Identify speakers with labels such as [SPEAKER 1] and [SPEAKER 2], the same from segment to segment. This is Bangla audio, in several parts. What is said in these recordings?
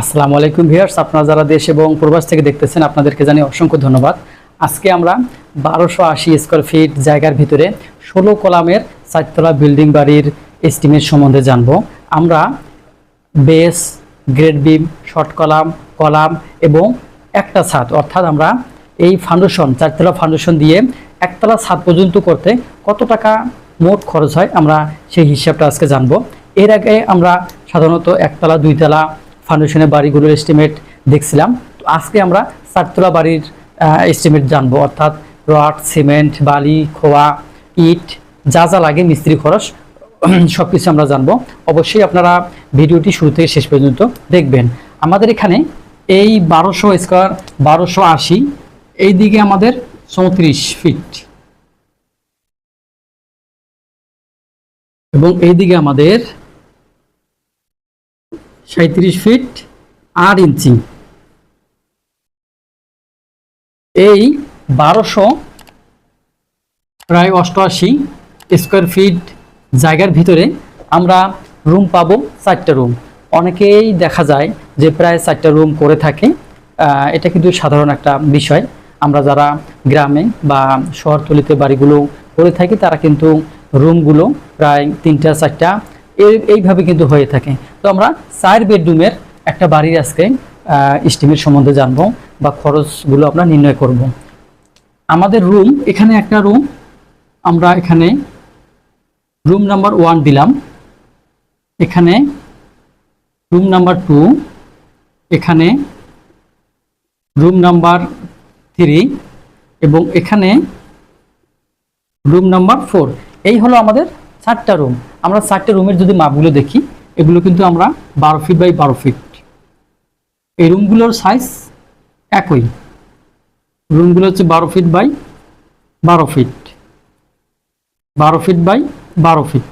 [SPEAKER 1] আসসালামু আলাইকুম ভিয়ার্স আপনারা যারা দেশ এবং প্রবাস থেকে দেখতেছেন আপনাদেরকে জানি অসংখ্য ধন্যবাদ আজকে আমরা বারোশো আশি স্কোয়ার ফিট জায়গার ভিতরে ষোলো কলামের চারতলা বিল্ডিং বাড়ির এস্টিমেট সম্বন্ধে জানব আমরা base grade beam short column column এবং একটা ছাদ অর্থাৎ আমরা এই ফাউন্ডেশন চারতলা ফাউন্ডেশন দিয়ে একতলা ছাদ পর্যন্ত করতে কত টাকা মোট খরচ হয় আমরা সেই হিসাবটা আজকে জানব এর আগে আমরা সাধারণত একতলা দুইতলা ফাউন্ডেশনের বাড়িগুলোর এস্টিমেট দেখছিলাম তো আজকে আমরা চারতলা বাড়ির এস্টিমেট জানবো অর্থাৎ রড সিমেন্ট বালি খোয়া ইট যা যা লাগে মিস্ত্রি খরচ সব কিছু আমরা জানবো অবশ্যই আপনারা ভিডিওটি শুরু থেকে শেষ পর্যন্ত দেখবেন আমাদের এখানে এই বারোশো স্কোয়ার বারোশো আশি এই দিকে আমাদের চৌত্রিশ ফিট এবং এই দিকে আমাদের সাঁত্রিশ ফিট আট ইঞ্চি এই বারোশো প্রায় অষ্টআশি স্কোয়ার ফিট জায়গার ভিতরে আমরা রুম পাবো চারটা রুম অনেকেই দেখা যায় যে প্রায় চারটা রুম করে থাকে এটা কিন্তু সাধারণ একটা বিষয় আমরা যারা গ্রামে বা শহরতলিতে বাড়িগুলো করে থাকি তারা কিন্তু রুমগুলো প্রায় তিনটা চারটা এইভাবে কিন্তু হয়ে থাকে তো আমরা চার বেডরুমের একটা বাড়ির আজকে স্টিমের সম্বন্ধে জানবো বা খরচগুলো আমরা নির্ণয় করব। আমাদের রুম এখানে একটা রুম আমরা এখানে রুম নাম্বার ওয়ান দিলাম এখানে রুম নাম্বার টু এখানে রুম নাম্বার থ্রি এবং এখানে রুম নাম্বার ফোর এই হলো আমাদের চারটা রুম আমরা চারটা রুমের যদি মাপগুলো দেখি এগুলো কিন্তু আমরা বারো ফিট বাই বারো ফিট এই রুমগুলোর সাইজ একই রুমগুলো হচ্ছে বারো ফিট বাই বারো ফিট বারো ফিট বাই বারো ফিট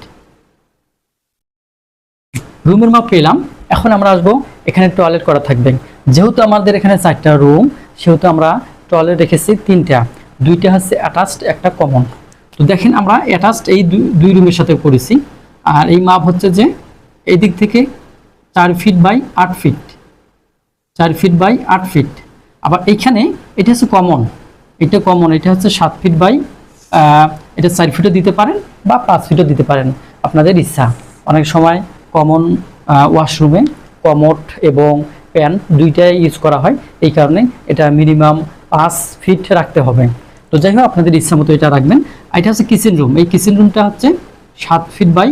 [SPEAKER 1] রুমের মাপ পেলাম এখন আমরা আসবো এখানে টয়লেট করা থাকবে যেহেতু আমাদের এখানে চারটা রুম সেহেতু আমরা টয়লেট রেখেছি তিনটা দুইটা হচ্ছে অ্যাটাচড একটা কমন তো দেখেন আমরা অ্যাটাচড এই দুই রুমের সাথে করেছি আর এই মাপ হচ্ছে যে এই দিক থেকে চার ফিট বাই আট ফিট চার ফিট বাই আট ফিট আবার এইখানে এটা হচ্ছে কমন এটা কমন এটা হচ্ছে সাত ফিট বাই এটা চার ফিটও দিতে পারেন বা পাঁচ ফিটও দিতে পারেন আপনাদের ইচ্ছা অনেক সময় কমন ওয়াশরুমে কমট এবং প্যান্ট দুইটাই ইউজ করা হয় এই কারণে এটা মিনিমাম পাঁচ ফিট রাখতে হবে তো যাই হোক আপনাদের ইচ্ছা মতো এটা রাখবেন এটা হচ্ছে কিচেন রুম এই কিচেন রুমটা হচ্ছে সাত ফিট বাই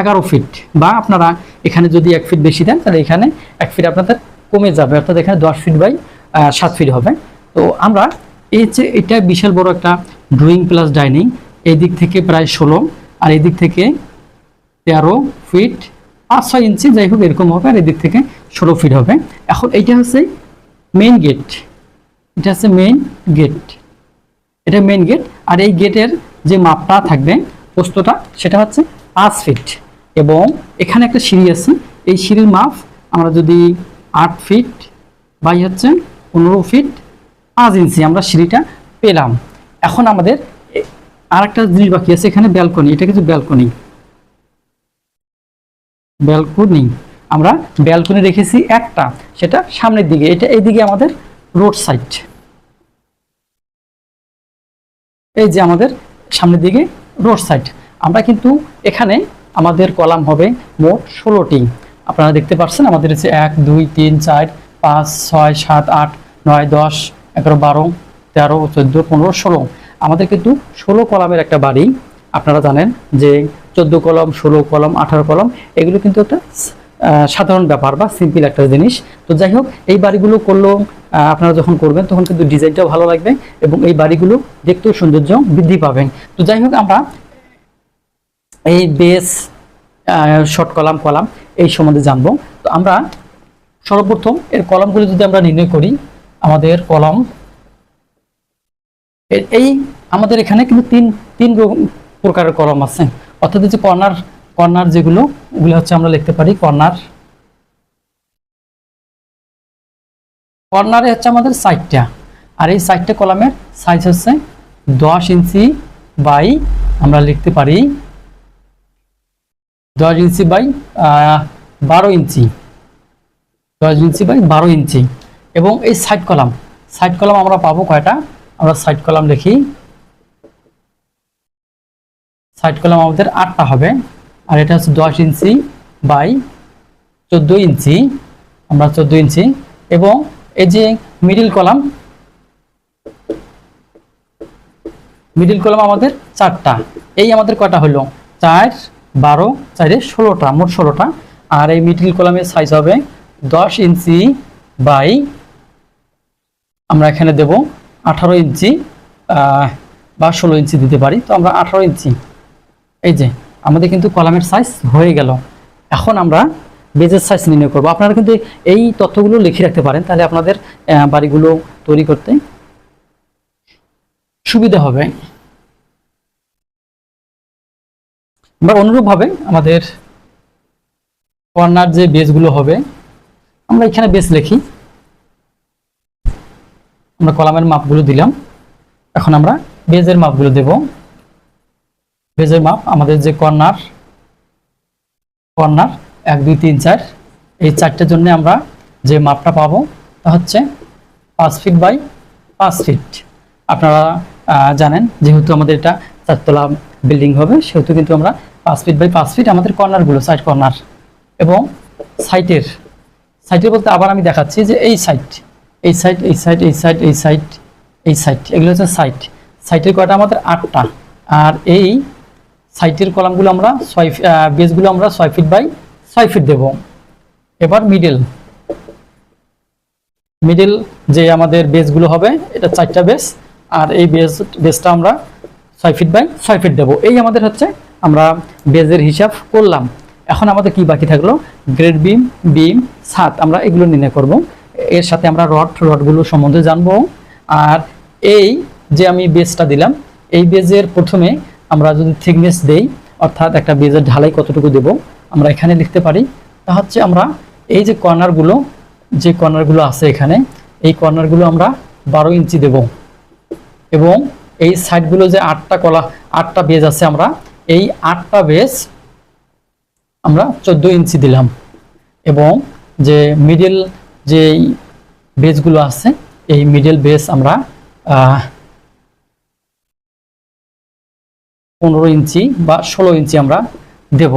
[SPEAKER 1] এগারো ফিট বা আপনারা এখানে যদি এক ফিট বেশি দেন তাহলে এখানে এক ফিট আপনাদের কমে যাবে অর্থাৎ এখানে দশ ফিট বাই সাত ফিট হবে তো আমরা এই হচ্ছে এটা বিশাল বড় একটা ড্রয়িং প্লাস ডাইনিং এই দিক থেকে প্রায় ষোলো আর এই দিক থেকে তেরো ফিট পাঁচ ছয় ইঞ্চি যাই হোক এরকম হবে আর এদিক থেকে ষোলো ফিট হবে এখন এইটা হচ্ছে মেইন গেট এটা হচ্ছে মেইন গেট এটা মেন গেট আর এই গেটের যে মাপটা থাকবে পোস্তটা সেটা হচ্ছে পাঁচ ফিট এবং এখানে একটা সিঁড়ি আছে এই সিঁড়ির মাপ আমরা যদি আট ফিট বাই হচ্ছে পনেরো ফিট পাঁচ ইঞ্চি আমরা সিঁড়িটা পেলাম এখন আমাদের আর একটা জিনিস বাকি আছে এখানে ব্যালকনি এটা কিন্তু ব্যালকনি ব্যালকনি আমরা ব্যালকনি রেখেছি একটা সেটা সামনের দিকে এটা এইদিকে আমাদের রোড সাইড এই যে আমাদের সামনের দিকে রোড সাইড আমরা কিন্তু এখানে আমাদের কলাম হবে মোট ষোলোটি আপনারা দেখতে পাচ্ছেন আমাদের হচ্ছে এক দুই তিন চার পাঁচ ছয় সাত আট নয় দশ এগারো বারো তেরো চোদ্দো পনেরো ষোলো আমাদের কিন্তু ষোলো কলামের একটা বাড়ি আপনারা জানেন যে চোদ্দ কলম ষোলো কলম আঠারো কলম এগুলো কিন্তু একটা সাধারণ ব্যাপার বা সিম্পল একটা জিনিস তো যাই হোক এই বাড়িগুলো করলেও আপনারা যখন করবেন তখন কিন্তু ডিজাইনটাও ভালো লাগবে এবং এই বাড়িগুলো দেখতেও সৌন্দর্য বৃদ্ধি পাবেন তো যাই হোক আমরা এই বেস শর্ট কলাম কলাম এই সম্বন্ধে জানবো তো আমরা সর্বপ্রথম এর কলামগুলি যদি আমরা নির্ণয় করি আমাদের কলম এই আমাদের এখানে কিন্তু তিন তিন প্রকারের কলম আছে অর্থাৎ যে কর্নার কর্নার যেগুলো ওগুলো হচ্ছে আমরা লিখতে পারি কর্নার কর্নারে হচ্ছে আমাদের সাইডটা আর এই সাইডটা কলামের সাইজ হচ্ছে দশ ইঞ্চি বাই আমরা লিখতে পারি দশ ইঞ্চি বাই বারো ইঞ্চি দশ ইঞ্চি বাই বারো ইঞ্চি এবং এই সাইড কলাম সাইড কলাম আমরা পাবো কয়টা আমরা সাইড কলাম লিখি সাইড কলাম আমাদের আটটা হবে আর এটা হচ্ছে দশ ইঞ্চি বাই চোদ্দো ইঞ্চি আমরা চোদ্দো ইঞ্চি এবং এই যে মিডিল কলাম মিডিল কলাম আমাদের চারটা এই আমাদের কটা হলো চার বারো চারে ষোলোটা মোট ষোলোটা আর এই মিডিল কলামের সাইজ হবে দশ ইঞ্চি বাই আমরা এখানে দেব আঠারো ইঞ্চি বা ষোলো ইঞ্চি দিতে পারি তো আমরা আঠারো ইঞ্চি এই যে আমাদের কিন্তু কলামের সাইজ হয়ে গেল এখন আমরা বেজের সাইজ নির্ণয় করবো আপনারা কিন্তু এই তথ্যগুলো লিখে রাখতে পারেন তাহলে আপনাদের বাড়িগুলো তৈরি করতে সুবিধা হবে আমরা অনুরূপভাবে আমাদের কর্নার যে বেজগুলো হবে আমরা এখানে বেস লিখি আমরা কলামের মাপগুলো দিলাম এখন আমরা বেজের মাপগুলো দেব বেজের মাপ আমাদের যে কর্নার কর্নার এক দুই তিন চার এই চারটের জন্য আমরা যে মাপটা পাবো তা হচ্ছে পাঁচ ফিট বাই পাঁচ ফিট আপনারা জানেন যেহেতু আমাদের এটা চারতলা বিল্ডিং হবে সেহেতু কিন্তু আমরা পাঁচ ফিট বাই পাঁচ ফিট আমাদের কর্নারগুলো সাইড কর্নার এবং সাইটের সাইটের বলতে আবার আমি দেখাচ্ছি যে এই সাইট এই সাইট এই সাইড এই সাইড এই সাইড এই সাইট এগুলো হচ্ছে সাইট সাইটের কয়টা আমাদের আটটা আর এই সাইটের কলামগুলো আমরা ছয় বেসগুলো আমরা ছয় ফিট বাই ছয় ফিট দেব এবার মিডিল মিডিল যে আমাদের বেসগুলো হবে এটা চারটা বেস আর এই বেস বেসটা আমরা ছয় ফিট বাই ছয় ফিট দেবো এই আমাদের হচ্ছে আমরা বেজের হিসাব করলাম এখন আমাদের কি বাকি থাকলো গ্রেড বিম বিম ছাদ আমরা এগুলো নির্ণয় করব এর সাথে আমরা রড রডগুলো সম্বন্ধে জানবো আর এই যে আমি বেজটা দিলাম এই বেজের প্রথমে আমরা যদি থিকনেস দেই অর্থাৎ একটা বেজের ঢালাই কতটুকু দেবো আমরা এখানে লিখতে পারি তা হচ্ছে আমরা এই যে কর্নারগুলো যে কর্নারগুলো আছে এখানে এই কর্নারগুলো আমরা বারো ইঞ্চি দেব এবং এই সাইডগুলো যে আটটা কলা আটটা বেজ আছে আমরা এই আটটা বেজ আমরা চোদ্দ ইঞ্চি দিলাম এবং যে মিডিল যে বেজগুলো আছে এই মিডিল বেজ আমরা পনেরো ইঞ্চি বা ষোলো ইঞ্চি আমরা দেব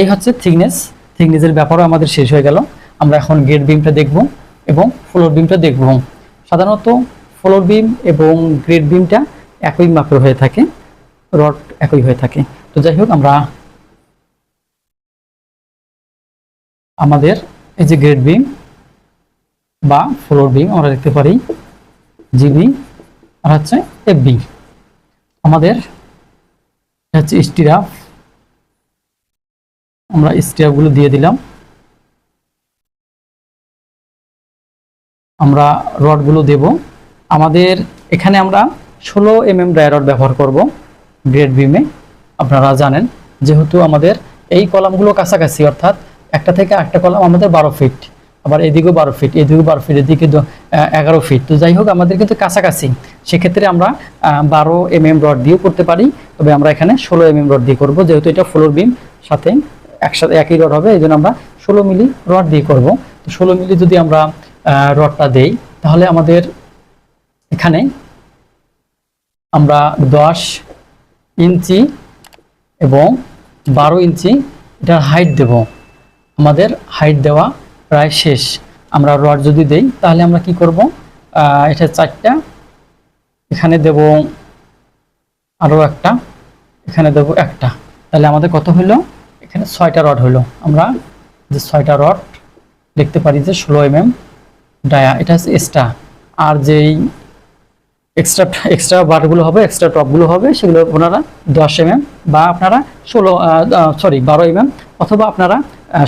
[SPEAKER 1] এই হচ্ছে থিকনেস থিকনেসের ব্যাপারও আমাদের শেষ হয়ে গেল আমরা এখন গেট বিমটা দেখব এবং ফ্লোর বিমটা দেখব সাধারণত ফ্লোর বিম এবং গ্রেড বিমটা একই মাপের হয়ে থাকে রড একই হয়ে থাকে তো যাই হোক আমরা আমাদের এই যে গ্রেড বিম বা ফ্লোর বিম আমরা দেখতে পারি জিবি আর হচ্ছে বি আমাদের হচ্ছে স্টিরাফ আমরা স্টেপগুলো দিয়ে দিলাম আমরা রডগুলো দেব আমাদের এখানে আমরা ষোলো এম এম ড্রাই রড ব্যবহার করব গ্রেড বিমে আপনারা জানেন যেহেতু আমাদের এই কলামগুলো কাছাকাছি অর্থাৎ একটা থেকে একটা কলাম আমাদের বারো ফিট আবার এদিকেও বারো ফিট এদিকেও বারো ফিট এদিকে এগারো ফিট তো যাই হোক আমাদের কিন্তু কাছাকাছি সেক্ষেত্রে আমরা বারো এম এম রড দিয়েও করতে পারি তবে আমরা এখানে ষোলো এম এম রড দিয়ে করবো যেহেতু এটা ফ্লোর বিম সাথে একসাথে একই রড হবে এই জন্য আমরা ষোলো মিলি রড দিয়ে করব তো ষোলো মিলি যদি আমরা রডটা দেই তাহলে আমাদের এখানে আমরা দশ ইঞ্চি এবং বারো ইঞ্চি এটার হাইট দেব আমাদের হাইট দেওয়া প্রায় শেষ আমরা রড যদি দেই তাহলে আমরা কি করব এটা চারটা এখানে দেব আরও একটা এখানে দেব একটা তাহলে আমাদের কত হলো এখানে ছয়টা রড হলো আমরা যে ছয়টা রড দেখতে পারি যে ষোলো এম এম ডায়া এটা হচ্ছে এক্সট্রা আর যেই এক্সট্রা এক্সট্রা বারগুলো হবে এক্সট্রা টপগুলো হবে সেগুলো আপনারা দশ এম বা আপনারা ষোলো সরি বারো এম অথবা আপনারা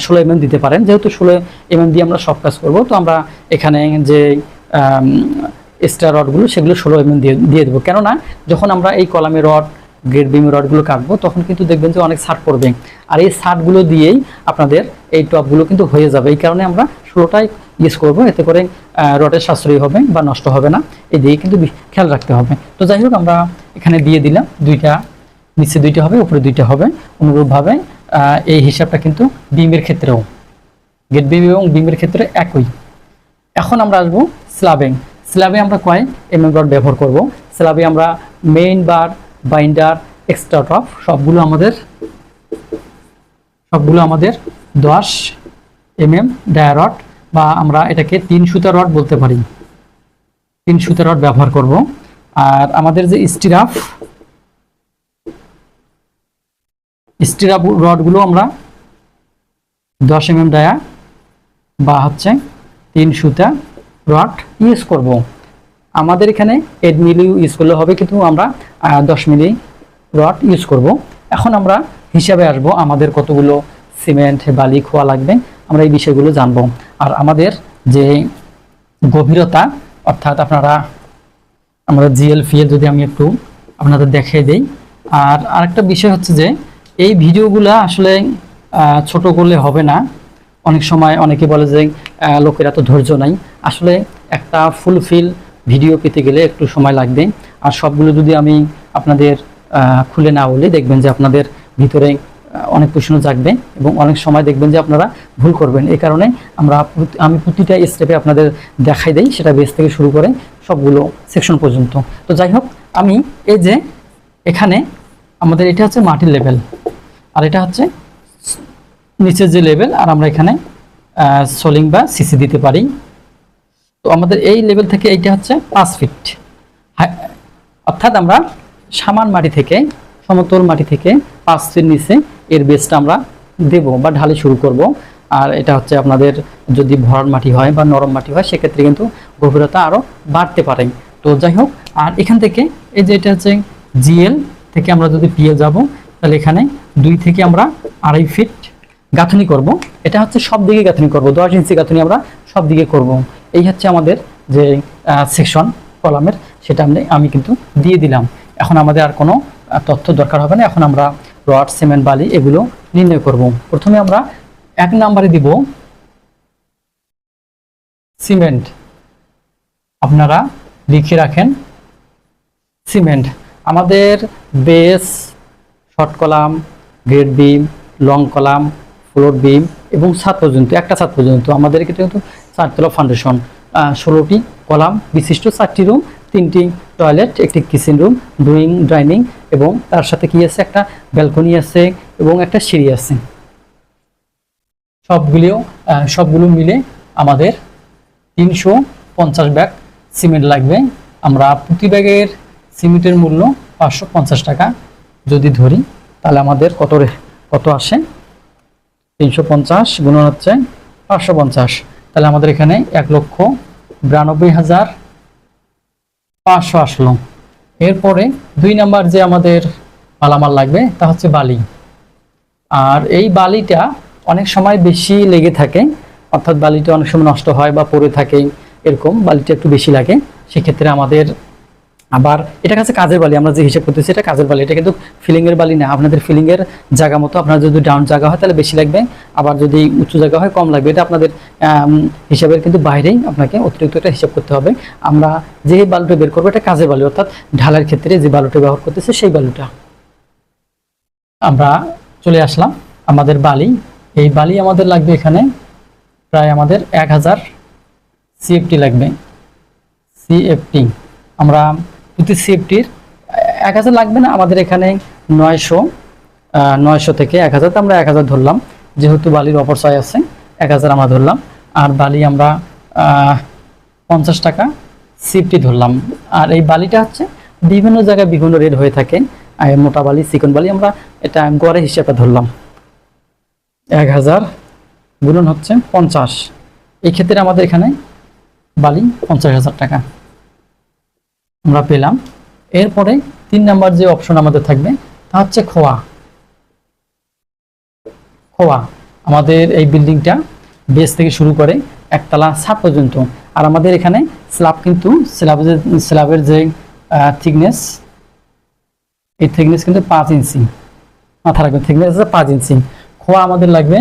[SPEAKER 1] ষোলো এম দিতে পারেন যেহেতু ষোলো এম দিয়ে আমরা সব কাজ করবো তো আমরা এখানে যে এক্সট্রা রডগুলো সেগুলো ষোলো এম দিয়ে দিয়ে দেবো কেননা যখন আমরা এই কলামে রড গ্রেড বিম রডগুলো কাটবো তখন কিন্তু দেখবেন যে অনেক ছাট পড়বে আর এই ছাটগুলো দিয়েই আপনাদের এই টপগুলো কিন্তু হয়ে যাবে এই কারণে আমরা ষোলোটাই ইউজ করব এতে করে রডের সাশ্রয়ী হবে বা নষ্ট হবে না এই দিয়ে কিন্তু খেয়াল রাখতে হবে তো যাই হোক আমরা এখানে দিয়ে দিলাম দুইটা নিচে দুইটা হবে উপরে দুইটা হবে অনুরূপভাবে এই হিসাবটা কিন্তু বিমের ক্ষেত্রেও গেট বিম এবং বিমের ক্ষেত্রে একই এখন আমরা আসবো স্ল্যাবিং স্ল্যাবে আমরা কয় এমএম mm রড ব্যবহার করব স্ল্যাবে আমরা main bar binder extra top সবগুলো আমাদের সবগুলো আমাদের দশ এম এম ডায়ারট বা আমরা এটাকে তিন সুতা রড বলতে পারি তিন সুতা রড ব্যবহার করব আর আমাদের যে স্টিরাফ স্টিরাফ রডগুলো আমরা দশ এম এম ডায়া বা হচ্ছে তিন সুতা রড ইউজ করবো আমাদের এখানে এইট মিলি ইউজ করলে হবে কিন্তু আমরা দশ মিলি রড ইউজ করব। এখন আমরা হিসাবে আসব আমাদের কতগুলো সিমেন্ট বালি খোয়া লাগবে আমরা এই বিষয়গুলো জানব আর আমাদের যে গভীরতা অর্থাৎ আপনারা আমরা জিএল ফিএল যদি আমি একটু আপনাদের দেখিয়ে দিই আর আরেকটা বিষয় হচ্ছে যে এই ভিডিওগুলো আসলে ছোট করলে হবে না অনেক সময় অনেকে বলে যে লোকেরা তো ধৈর্য নাই আসলে একটা ফুলফিল ভিডিও পেতে গেলে একটু সময় লাগবে আর সবগুলো যদি আমি আপনাদের খুলে না বলি দেখবেন যে আপনাদের ভিতরে অনেক প্রশ্ন জাগবে এবং অনেক সময় দেখবেন যে আপনারা ভুল করবেন এই কারণে আমরা আমি প্রতিটা স্টেপে আপনাদের দেখাই দেই সেটা বেস থেকে শুরু করে সবগুলো সেকশন পর্যন্ত তো যাই হোক আমি এই যে এখানে আমাদের এটা হচ্ছে মাটির লেভেল আর এটা হচ্ছে নিচের যে লেভেল আর আমরা এখানে সোলিং বা সিসি দিতে পারি তো আমাদের এই লেভেল থেকে এইটা হচ্ছে পাঁচ ফিট হ্যাঁ, অর্থাৎ আমরা সামান মাটি থেকে সমতল মাটি থেকে পাঁচ ফিট নিচে এর বেসটা আমরা দেব বা ঢালে শুরু করব আর এটা হচ্ছে আপনাদের যদি ভরার মাটি হয় বা নরম মাটি হয় সেক্ষেত্রে কিন্তু গভীরতা আরও বাড়তে পারে তো যাই হোক আর এখান থেকে এই যে এটা হচ্ছে জিএল থেকে আমরা যদি পিএ যাব তাহলে এখানে দুই থেকে আমরা আড়াই ফিট গাঁথনি করব এটা হচ্ছে সব দিকে গাঁথনি করব দশ ইঞ্চি গাঁথনি আমরা সব দিকে করবো এই হচ্ছে আমাদের যে সেকশন কলামের সেটা আমি আমি কিন্তু দিয়ে দিলাম এখন আমাদের আর কোনো তথ্য দরকার হবে না এখন আমরা রড সিমেন্ট বালি এগুলো নির্ণয় করব প্রথমে আমরা এক নাম্বারে দিব সিমেন্ট আপনারা লিখে রাখেন সিমেন্ট আমাদের base short column grade beam long column floor beam এবং ছাদ পর্যন্ত একটা ছাদ পর্যন্ত আমাদেরকে কিন্তু চারতলা ফাউন্ডেশন ষোলোটি কলাম বিশিষ্ট চারটি রুম তিনটি টয়লেট একটি কিচেন রুম ডুইং ডাইনিং এবং তার সাথে কি আছে একটা ব্যালকনি আছে এবং একটা সিঁড়ি আছে সবগুলিও সবগুলো মিলে আমাদের তিনশো পঞ্চাশ ব্যাগ সিমেন্ট লাগবে আমরা প্রতি ব্যাগের সিমেন্টের মূল্য পাঁচশো পঞ্চাশ টাকা যদি ধরি তাহলে আমাদের কত কত আসে তিনশো পঞ্চাশ গুণ হচ্ছে পাঁচশো পঞ্চাশ তাহলে আমাদের এখানে এক লক্ষ বিরানব্বই হাজার পাঁচশো আসলো এরপরে দুই নাম্বার যে আমাদের মালামাল লাগবে তা হচ্ছে বালি আর এই বালিটা অনেক সময় বেশি লেগে থাকে অর্থাৎ বালিটা অনেক সময় নষ্ট হয় বা পড়ে থাকে এরকম বালিটা একটু বেশি লাগে সেক্ষেত্রে আমাদের আবার এটা কাছে কাজের বালি আমরা যে হিসাব করতেছি এটা কাজের বালি এটা কিন্তু ফিলিংয়ের বালি না আপনাদের ফিলিংয়ের জায়গা মতো আপনার যদি ডাউন জায়গা হয় তাহলে বেশি লাগবে আবার যদি উচ্চ জায়গা হয় কম লাগবে এটা আপনাদের হিসাবের কিন্তু বাইরেই আপনাকে অতিরিক্ত একটা হিসাব করতে হবে আমরা যে বালুটা বের করবো এটা কাজের বালি অর্থাৎ ঢালার ক্ষেত্রে যে বালুটা ব্যবহার করতেছে সেই বালুটা আমরা চলে আসলাম আমাদের বালি এই বালি আমাদের লাগবে এখানে প্রায় আমাদের এক হাজার সিএফটি লাগবে সিএফটি আমরা প্রতি সিফটির এক হাজার লাগবে না আমাদের এখানে নয়শো নয়শো থেকে এক হাজার আমরা এক হাজার ধরলাম যেহেতু বালির অপরচয় আছে এক হাজার আমরা ধরলাম আর বালি আমরা পঞ্চাশ টাকা সিফটি ধরলাম আর এই বালিটা হচ্ছে বিভিন্ন জায়গায় বিভিন্ন রেট হয়ে থাকে মোটা বালি চিকন বালি আমরা এটা গড়ে হিসেবে ধরলাম এক হাজার গুণন হচ্ছে পঞ্চাশ এক্ষেত্রে আমাদের এখানে বালি পঞ্চাশ হাজার টাকা আমরা পেলাম এরপরে তিন নাম্বার যে অপশন আমাদের থাকবে তা হচ্ছে খোয়া খোয়া আমাদের এই বিল্ডিংটা বেস থেকে শুরু করে একতলা ছাদ পর্যন্ত আর আমাদের এখানে স্ল্যাব কিন্তু স্ল্যাবের স্ল্যাবের যে থিকনেস এই থিকনেস কিন্তু পাঁচ ইঞ্চি মাথা রাখবেন থিকনেস আছে পাঁচ ইঞ্চি খোয়া আমাদের লাগবে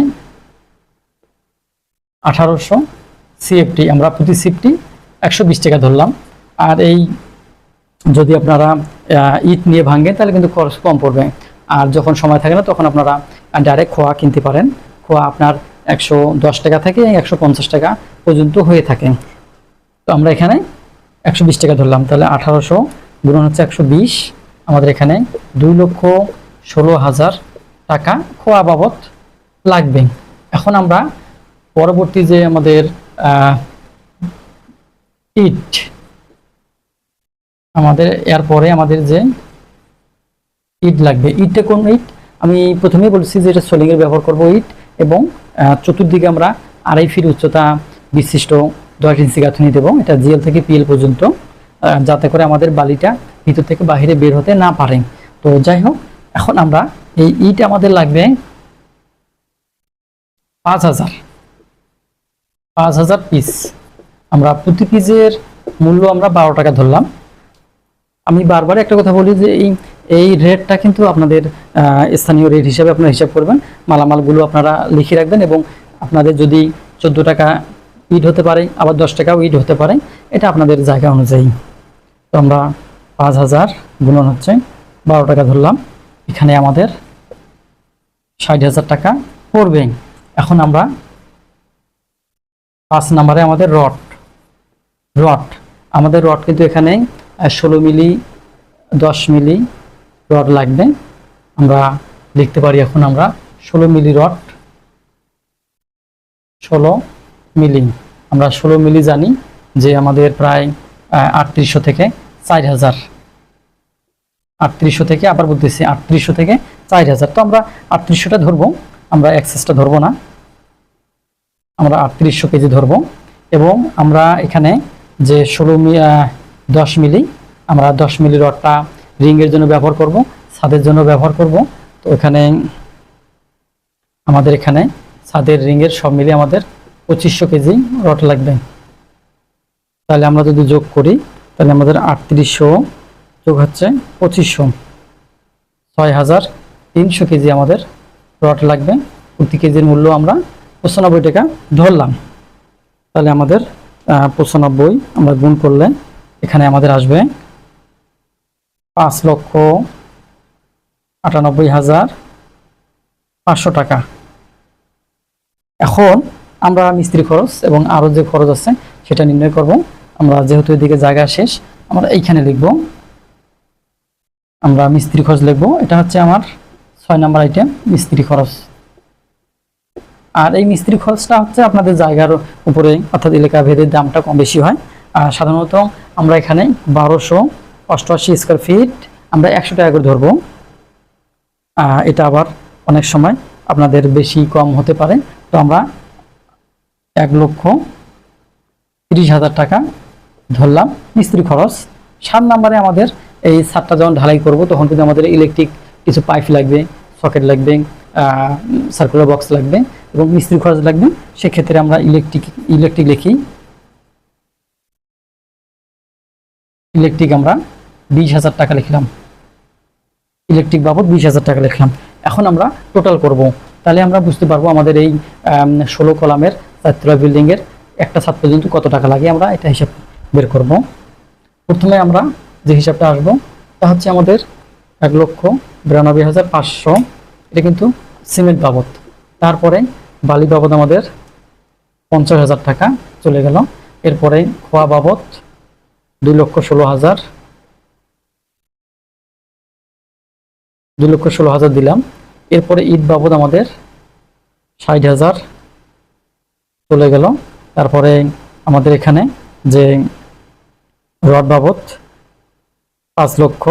[SPEAKER 1] আঠারোশো সিএফটি আমরা প্রতি সিফটি একশো টাকা ধরলাম আর এই যদি আপনারা ইট নিয়ে ভাঙেন তাহলে কিন্তু খরচ কম পড়বে আর যখন সময় থাকে না তখন আপনারা ডাইরেক্ট খোয়া কিনতে পারেন খোয়া আপনার একশো দশ টাকা থেকে একশো পঞ্চাশ টাকা পর্যন্ত হয়ে থাকে তো আমরা এখানে একশো বিশ টাকা ধরলাম তাহলে আঠারোশো গুণ হচ্ছে একশো বিশ আমাদের এখানে দুই লক্ষ ষোলো হাজার টাকা খোয়া বাবদ লাগবে এখন আমরা পরবর্তী যে আমাদের ইট আমাদের এরপরে আমাদের যে ইট লাগবে ইটটা কোন ইট আমি প্রথমেই বলছি যে এটা সোলিংয়ের ব্যবহার করব ইট এবং চতুর্দিকে আমরা আড়াই ফিট উচ্চতা বিশিষ্ট দশ ইঞ্চি গাঁথনি দেবো এটা জিএল থেকে পিএল পর্যন্ত যাতে করে আমাদের বালিটা ভিতর থেকে বাহিরে বের হতে না পারে তো যাই হোক এখন আমরা এই ইট আমাদের লাগবে পাঁচ হাজার পাঁচ হাজার পিস আমরা প্রতি পিসের মূল্য আমরা বারো টাকা ধরলাম আমি বারবার একটা কথা বলি যে এই এই রেটটা কিন্তু আপনাদের স্থানীয় রেট হিসাবে আপনারা হিসাব করবেন মালামালগুলো আপনারা লিখে রাখবেন এবং আপনাদের যদি চোদ্দো টাকা ইট হতে পারে আবার দশ টাকাও ইট হতে পারে এটা আপনাদের জায়গা অনুযায়ী তো আমরা পাঁচ হাজার গুণন হচ্ছে বারো টাকা ধরলাম এখানে আমাদের ষাট হাজার টাকা পড়বে এখন আমরা পাঁচ নাম্বারে আমাদের রট রট আমাদের রট কিন্তু এখানে ষোলো মিলি দশ মিলি রড লাগবে আমরা লিখতে পারি এখন আমরা ষোলো মিলি রড ষোলো মিলি আমরা ষোলো মিলি জানি যে আমাদের প্রায় আটত্রিশশো থেকে চার হাজার আটত্রিশশো থেকে আবার বলতেছি আটত্রিশশো থেকে চার হাজার তো আমরা আটত্রিশশোটা ধরবো আমরা অ্যাক্সেসটা ধরবো না আমরা আটত্রিশশো কেজি ধরবো এবং আমরা এখানে যে ষোলো মিলি দশ মিলি আমরা দশ মিলি রডটা রিংয়ের জন্য ব্যবহার করব ছাদের জন্য ব্যবহার করব তো এখানে আমাদের এখানে ছাদের রিংয়ের সব মিলি আমাদের পঁচিশশো কেজি রড লাগবে তাহলে আমরা যদি যোগ করি তাহলে আমাদের আটত্রিশশো যোগ হচ্ছে পঁচিশশো ছয় হাজার তিনশো কেজি আমাদের রড লাগবে প্রতি কেজির মূল্য আমরা পঁচানব্বই টাকা ধরলাম তাহলে আমাদের পঁচানব্বই আমরা গুণ করলে এখানে আমাদের আসবে পাঁচ লক্ষ আটানব্বই হাজার পাঁচশো টাকা এখন আমরা মিস্ত্রি খরচ এবং আরও যে খরচ আছে সেটা নির্ণয় করব আমরা যেহেতু এদিকে জায়গা শেষ আমরা এইখানে লিখব আমরা মিস্ত্রি খরচ লিখব এটা হচ্ছে আমার ছয় নম্বর আইটেম মিস্ত্রি খরচ আর এই মিস্ত্রি খরচটা হচ্ছে আপনাদের জায়গার উপরে অর্থাৎ এলাকা ভেদের দামটা কম বেশি হয় সাধারণত আমরা এখানে বারোশো অষ্টআশি স্কোয়ার ফিট আমরা একশো টাকা করে ধরবো এটা আবার অনেক সময় আপনাদের বেশি কম হতে পারে তো আমরা এক লক্ষ তিরিশ হাজার টাকা ধরলাম মিস্ত্রি খরচ সাত নাম্বারে আমাদের এই সাতটা যখন ঢালাই করব তখন কিন্তু আমাদের ইলেকট্রিক কিছু পাইপ লাগবে সকেট লাগবে সার্কুলার বক্স লাগবে এবং মিস্ত্রি খরচ লাগবে সেক্ষেত্রে আমরা ইলেকট্রিক ইলেকট্রিক লিখি ইলেকট্রিক আমরা বিশ হাজার টাকা লিখলাম ইলেকট্রিক বাবদ বিশ হাজার টাকা লিখলাম এখন আমরা টোটাল করব তাহলে আমরা বুঝতে পারবো আমাদের এই ষোলো কলামের চারতলা বিল্ডিংয়ের একটা ছাত্র পর্যন্ত কত টাকা লাগে আমরা এটা হিসাব বের করব প্রথমে আমরা যে হিসাবটা আসবো তা হচ্ছে আমাদের এক লক্ষ বিরানব্বই হাজার পাঁচশো এটা কিন্তু সিমেন্ট বাবদ তারপরে বালি বাবদ আমাদের পঞ্চাশ হাজার টাকা চলে গেল এরপরে খোয়া বাবদ দুই লক্ষ ষোলো হাজার দুই লক্ষ ষোলো হাজার দিলাম এরপরে ঈদ বাবদ আমাদের ষাট হাজার চলে গেল তারপরে আমাদের এখানে যে রড বাবদ পাঁচ লক্ষ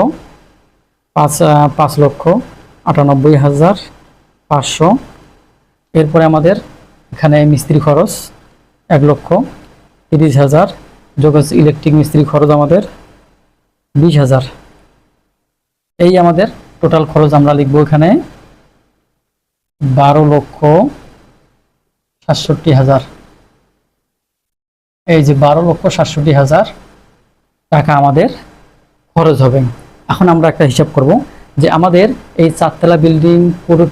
[SPEAKER 1] পাঁচ পাঁচ লক্ষ আটানব্বই হাজার পাঁচশো এরপরে আমাদের এখানে মিস্ত্রি খরচ এক লক্ষ তিরিশ হাজার যোগাজ ইলেকট্রিক মিস্ত্রি খরচ আমাদের বিশ হাজার এই আমাদের টোটাল খরচ আমরা লিখবো এখানে বারো লক্ষ সাতষট্টি হাজার এই যে বারো লক্ষ সাতষট্টি হাজার টাকা আমাদের খরচ হবে এখন আমরা একটা হিসাব করব যে আমাদের এই চারতলা বিল্ডিং পুরো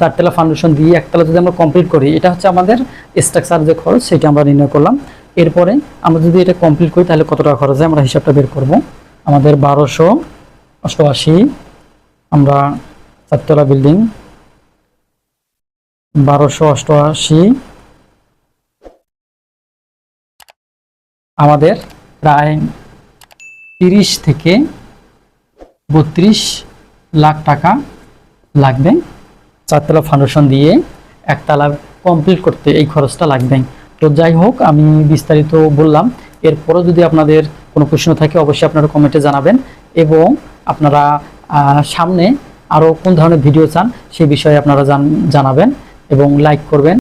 [SPEAKER 1] চারতলা ফাউন্ডেশন দিয়ে একতলা যদি আমরা কমপ্লিট করি এটা হচ্ছে আমাদের স্ট্রাকচার যে খরচ সেটা আমরা নির্ণয় করলাম এরপরে আমরা যদি এটা কমপ্লিট করি তাহলে কত টাকা খরচ হয় আমরা হিসাবটা বের করব আমাদের বারোশো অষ্টআশি আমরা চারতলা বিল্ডিং বারোশো অষ্টআশি আমাদের প্রায় তিরিশ থেকে বত্রিশ লাখ টাকা লাগবে চারতলা ফাউন্ডেশন দিয়ে একতলা কমপ্লিট করতে এই খরচটা লাগবে তো যাই হোক আমি বিস্তারিত বললাম এরপরও যদি আপনাদের কোনো প্রশ্ন থাকে অবশ্যই আপনারা কমেন্টে জানাবেন এবং আপনারা সামনে আরও কোন ধরনের ভিডিও চান সেই বিষয়ে আপনারা জানাবেন এবং লাইক করবেন